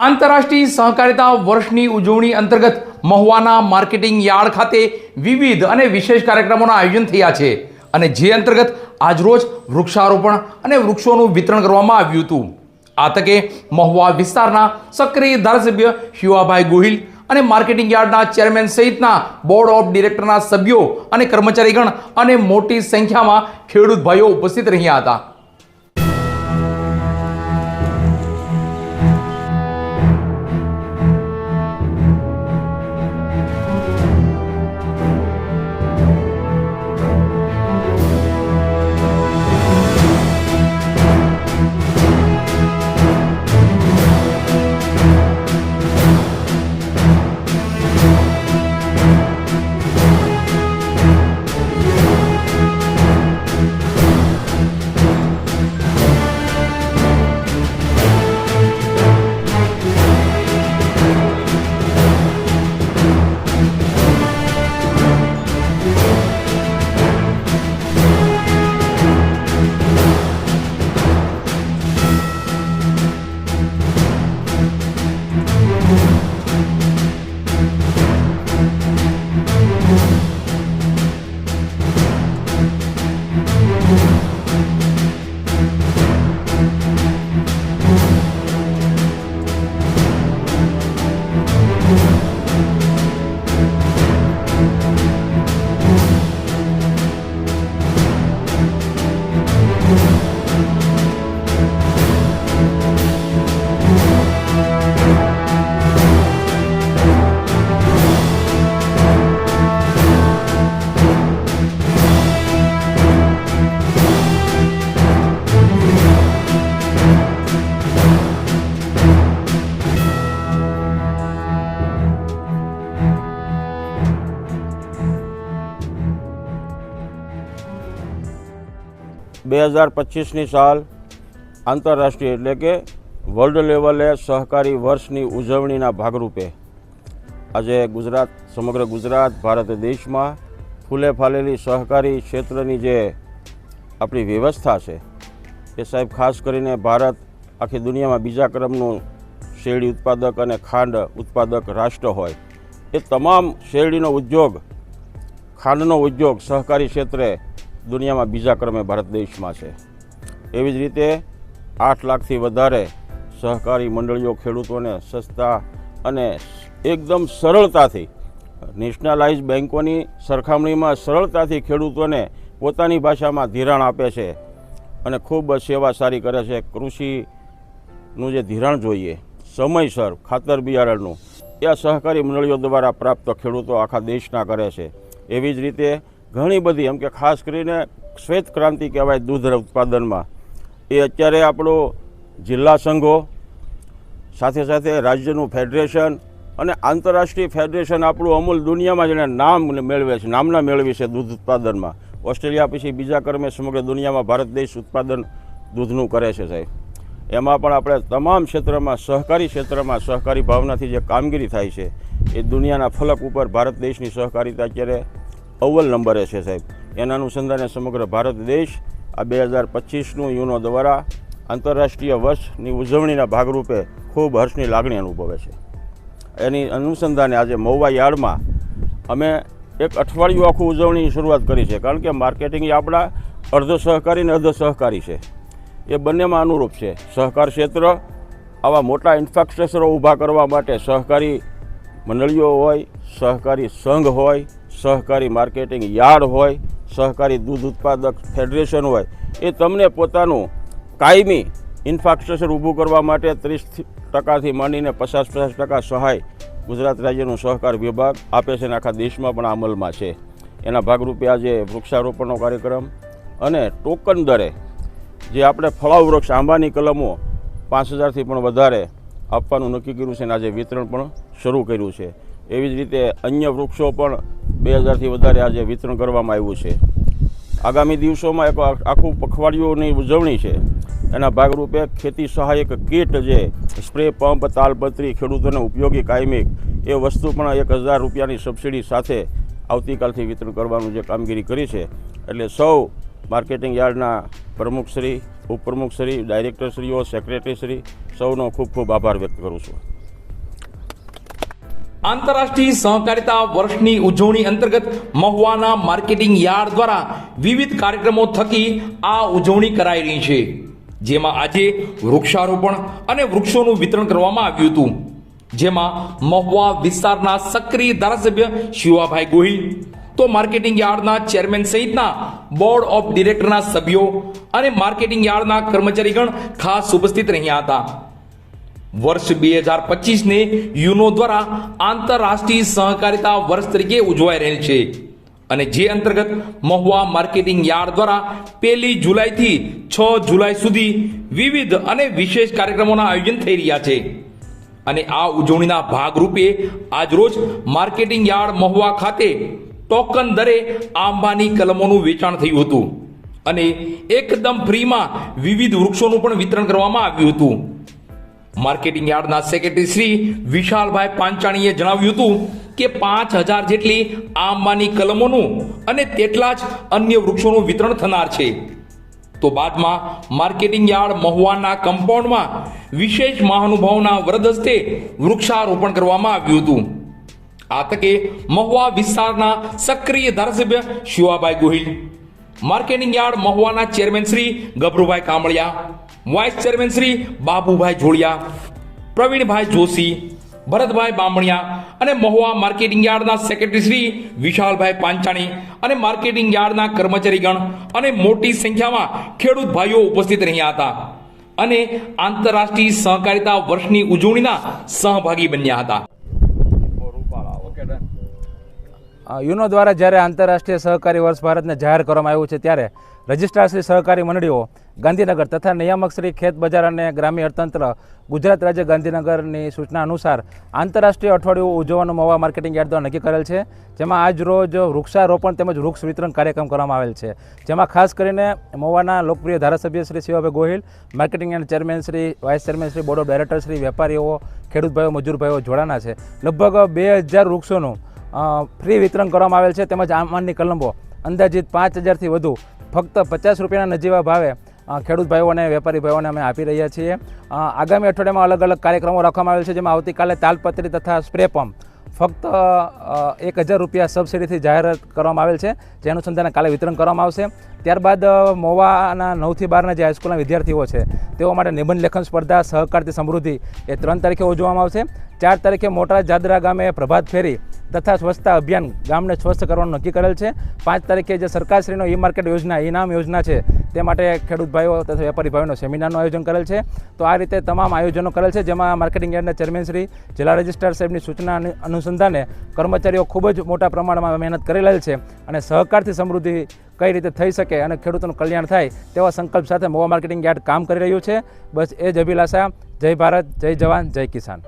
આંતરરાષ્ટ્રીય સહકારિતા વર્ષની ઉજવણી અંતર્ગત મહુવાના માર્કેટિંગ યાર્ડ ખાતે વિવિધ અને વિશેષ કાર્યક્રમોના આયોજન થયા છે અને જે અંતર્ગત આજરોજ વૃક્ષારોપણ અને વૃક્ષોનું વિતરણ કરવામાં આવ્યું હતું. આ તકે મહુવા વિસ્તારના સક્રિય ધારાસભ્ય શિવાભાઈ ગોહિલ અને માર્કેટિંગ યાર્ડના ચેરમેન સહિતના બોર્ડ ઓફ ડિરેક્ટરના સભ્યો અને કર્મચારીગણ અને મોટી સંખ્યામાં ખેડૂત ભાઈઓ ઉપસ્થિત રહ્યા હતા. બે હજાર પચીસની સાલ આંતરરાષ્ટ્રીય એટલે કે વર્લ્ડ લેવલે સહકારી વર્ષની ઉજવણીના ભાગરૂપે આજે ગુજરાત, સમગ્ર ગુજરાત, ભારત દેશમાં ફૂલે ફાલેલી સહકારી ક્ષેત્રની જે આપણી વ્યવસ્થા છે, એ સાહેબ ખાસ કરીને ભારત આખી દુનિયામાં બીજા ક્રમનું શેરડી ઉત્પાદક અને ખાંડ ઉત્પાદક રાષ્ટ્ર હોય, એ તમામ શેરડીનો ઉદ્યોગ, ખાંડનો ઉદ્યોગ સહકારી ક્ષેત્રે દુનિયામાં બીજા ક્રમે ભારત દેશમાં છે. એવી જ રીતે આઠ લાખથી વધારે સહકારી મંડળીઓ ખેડૂતોને સસ્તા અને એકદમ સરળતાથી નેશનલાઇઝ બેન્કોની સરખામણીમાં સરળતાથી ખેડૂતોને પોતાની ભાષામાં ધિરાણ આપે છે અને ખૂબ સેવા સારી કરે છે. કૃષિનું જે ધિરાણ જોઈએ, સમયસર ખાતર બિયારણનું, એ સહકારી મંડળીઓ દ્વારા પ્રાપ્ત ખેડૂતો આખા દેશના કરે છે. એવી જ રીતે ઘણી બધી, એમ કે ખાસ કરીને શ્વેત ક્રાંતિ કહેવાય દૂધ ઉત્પાદનમાં. એ અત્યારે આપણો જિલ્લા સંઘો, સાથે સાથે રાજ્યનું ફેડરેશન અને આંતરરાષ્ટ્રીય ફેડરેશન આપણું અમૂલ દુનિયામાં જેને નામ મેળવે છે, નામના મેળવી છે દૂધ ઉત્પાદનમાં. ઓસ્ટ્રેલિયા પછી બીજા ક્રમે સમગ્ર દુનિયામાં ભારત દેશ ઉત્પાદન દૂધનું કરે છે સાહેબ. એમાં પણ આપણે તમામ ક્ષેત્રમાં, સહકારી ક્ષેત્રમાં સહકારી ભાવનાથી જે કામગીરી થાય છે, એ દુનિયાના ફલક ઉપર ભારત દેશની સહકારીતા અત્યારે અવ્વલ નંબરે છે સાહેબ. એના અનુસંધાને સમગ્ર ભારત દેશ આ બે હજાર પચીસનું યુનો દ્વારા આંતરરાષ્ટ્રીય વર્ષની ઉજવણીના ભાગરૂપે ખૂબ હર્ષની લાગણી અનુભવે છે. એની અનુસંધાને આજે મહુવા યાર્ડમાં અમે એક અઠવાડિયું આખું ઉજવણીની શરૂઆત કરી છે. કારણ કે માર્કેટિંગ આપણા અર્ધ સહકારી અને અર્ધ સહકારી છે. એ બંનેમાં અનુરૂપ છે. સહકાર ક્ષેત્ર આવા મોટા ઇન્ફ્રાસ્ટ્રક્ચરો ઊભા કરવા માટે સહકારી મંડળીઓ હોય, સહકારી સંઘ હોય સહકારી માર્કેટિંગ યાર્ડ હોય, સહકારી દૂધ ઉત્પાદક ફેડરેશન હોય, એ તમને પોતાનું કાયમી ઇન્ફ્રાસ્ટ્રક્ચર ઊભું કરવા માટે ત્રીસ ટકાથી માંડીને પચાસ પચાસ ટકા સહાય ગુજરાત રાજ્યનું સહકાર વિભાગ આપે છે અને આખા દેશમાં પણ અમલમાં છે. એના ભાગરૂપે આજે વૃક્ષારોપણનો કાર્યક્રમ અને ટોકન દરે જે આપણે ફળાવ વૃક્ષ, આંબાની કલમો પાંચ હજારથી પણ વધારે આપવાનું નક્કી કર્યું છે અને આજે વિતરણ પણ શરૂ કર્યું છે. એવી જ રીતે અન્ય વૃક્ષો પણ બે હજારથી વધારે આજે વિતરણ કરવામાં આવ્યું છે. આગામી દિવસોમાં એક આખું પખવાડિયુંની ઉજવણી છે. એના ભાગરૂપે ખેતી સહાયક કીટ જે સ્પ્રે, પંપ, તાલપત્રી, ખેડૂતોને ઉપયોગી કાયમી એ વસ્તુ પણ એક હજાર રૂપિયાની સબસિડી સાથે આવતીકાલથી વિતરણ કરવાનું જે કામગીરી કરી છે. એટલે સૌ માર્કેટિંગ યાર્ડના પ્રમુખશ્રી, ઉપપ્રમુખશ્રી, ડાયરેક્ટરશ્રીઓ, સેક્રેટરીશ્રી, સૌનો ખૂબ ખૂબ આભાર વ્યક્ત કરું છું. આંતરરાષ્ટ્રીય સહકારિતા વર્ષની ઉજવણી અંતર્ગત મહુવાના માર્કેટિંગ યાર્ડ દ્વારા વિવિધ કાર્યક્રમો થકી આ ઉજવણી કરાઈ રહી છે. જેમાં આજે વૃક્ષારોપણ અને વૃક્ષોનું વિતરણ કરવામાં આવ્યું હતું. જેમાં મહુવા વિસ્તારના સક્રિય ધારાસભ્ય શિવાભાઈ ગોહિલ, તો માર્કેટિંગ યાર્ડના ચેરમેન સહિતના બોર્ડ ઓફ ડિરેક્ટરના સભ્યો અને માર્કેટિંગ યાર્ડના કર્મચારીગણ ખાસ ઉપસ્થિત રહ્યા હતા. વર્ષ બે હજાર પચીસને યુનો દ્વારા આંતરરાષ્ટ્રીય સહકારિતા વર્ષ તરીકે ઉજવાઈ રહેલ છે. અને જે અંતર્ગત મહુવા માર્કેટિંગ યાર્ડ દ્વારા પહેલી જુલાઈથી છ જુલાઈ સુધી વિવિધ અને વિશેષ કાર્યક્રમોના આયોજન થઈ રહ્યા છે. અને આ ઉજવણીના ભાગરૂપે આજરોજ માર્કેટિંગ યાર્ડ મહુવા ખાતે ટોકન દરે આંબાની કલમોનું વેચાણ થયું હતું. અને એકદમ ફ્રીમાં વિવિધ વૃક્ષોનું પણ વિતરણ કરવામાં આવ્યું હતું. માર્કેટિંગ યાર્ડના સેક્રેટરી શ્રી વિશાલભાઈ પાંચાણીએ જણાવ્યું હતું કે પાંચ હજાર જેટલી આંબાની કલમોનું અને તેટલા જ અન્ય વૃક્ષોનું વિતરણ થનાર છે. તો બાદમાં માર્કેટિંગ યાર્ડ મહુવાના કમ્પાઉન્ડમાં વિશેષ મહાનુભાવના વરદ વૃક્ષારોપણ કરવામાં આવ્યું હતું. આ તકે મહુવા વિસ્તારના સક્રિય ધારાસભ્ય Shivabhai Gohil, marketing yard મહુવાના chairman Shri Gabharubhai Kamaliya vice chairman Shri Babubhai Jodiya, Pravinbhai Joshi, Bharatbhai Bamaniya અને મહુવા માર્કેટિંગ યાર્ડના સેક્રેટરી શ્રી વિશાલભાઈ પાંચાણી અને માર્કેટિંગ યાર્ડના કર્મચારીગણ અને મોટી સંખ્યામાં ખેડૂત ભાઈઓ ઉપસ્થિત રહ્યા હતા અને આંતરરાષ્ટ્રીય સહકારિતા વર્ષની ઉજવણીના સહભાગી બન્યા હતા. યુનો દ્વારા જ્યારે આંતરરાષ્ટ્રીય સહકારી વર્ષ ભારતને જાહેર કરવામાં આવ્યું છે ત્યારે રજિસ્ટ્રાર શ્રી સહકારી મંડળીઓ ગાંધીનગર તથા નિયામક શ્રી ખેત બજાર અને ગ્રામ્ય અર્થતંત્ર ગુજરાત રાજ્ય ગાંધીનગરની સૂચના અનુસાર આંતરરાષ્ટ્રીય અઠવાડિયું ઉજવવાનું મવા માર્કેટિંગ યાર્ડ દ્વારા નક્કી કરેલ છે, જેમાં આજ રોજ વૃક્ષારોપણ તેમજ વૃક્ષ વિતરણ કાર્યક્રમ કરવામાં આવેલ છે. જેમાં ખાસ કરીને મવાના લોકપ્રિય ધારાસભ્ય Shri Shivabhai Gohil, marketing and chairman Shri, vice chairman Shri board of director Shri વેપારીઓ, ખેડૂત ભાઈઓ, મજૂર ભાઈઓ જોડાના છે. લગભગ બે હજાર વૃક્ષોનું ફ્રી વિતરણ કરવામાં આવેલ છે તેમજ આમાનની કલમો અંદાજિત પાંચ હજારથી વધુ, ફક્ત પચાસ રૂપિયાના નજીવા ભાવે ખેડૂત ભાઈઓ અને વેપારી ભાઈઓને અમે આપી રહ્યા છીએ. આગામી અઠવાડિયામાં અલગ અલગ કાર્યક્રમો રાખવામાં આવેલ છે, જેમાં આવતીકાલે તાલપત્રી તથા સ્પ્રે પંપ ફક્ત એક હજાર રૂપિયા સબસિડીથી જાહેર કરવામાં આવેલ છે, જે અનુસંધાને કાલે વિતરણ કરવામાં આવશે. ત્યારબાદ મોવાના નવથી બારના જે હાઈસ્કૂલના વિદ્યાર્થીઓ છે, તેઓ માટે નિબંધ લેખન સ્પર્ધા, સહકારથી સમૃદ્ધિ એ ત્રણ તારીખે ઉજવવામાં આવશે. ચાર તારીખે મોટા જાદરા ગામે પ્રભાત ફેરી તથા સ્વચ્છતા અભિયાન ગામને સ્વસ્થ કરવાનું નક્કી કરેલ છે. પાંચ તારીખે જે સરકારશ્રીનો ઈ માર્કેટ યોજના ઇનામ યોજના છે, તે માટે ખેડૂત ભાઈઓ તથા વેપારી ભાઈઓનો સેમિનારનું આયોજન કરેલ છે. તો આ રીતે તમામ આયોજનો કરેલ છે, જેમાં માર્કેટિંગ યાર્ડના ચેરમેનશ્રી જિલ્લા રજિસ્ટ્રાર સાહેબની સૂચના અનુસંધાને કર્મચારીઓ ખૂબ જ મોટા પ્રમાણમાં મહેનત કરી રહેલ છે અને સહકારથી સમૃદ્ધિ કઈ રીતે થઈ શકે અને ખેડૂતોનું કલ્યાણ થાય તેવા સંકલ્પ સાથે મોવા માર્કેટિંગ યાર્ડ કામ કરી રહ્યું છે. બસ એ જ અભિલાષા. જય ભારત, જય જવાન, જય કિસાન.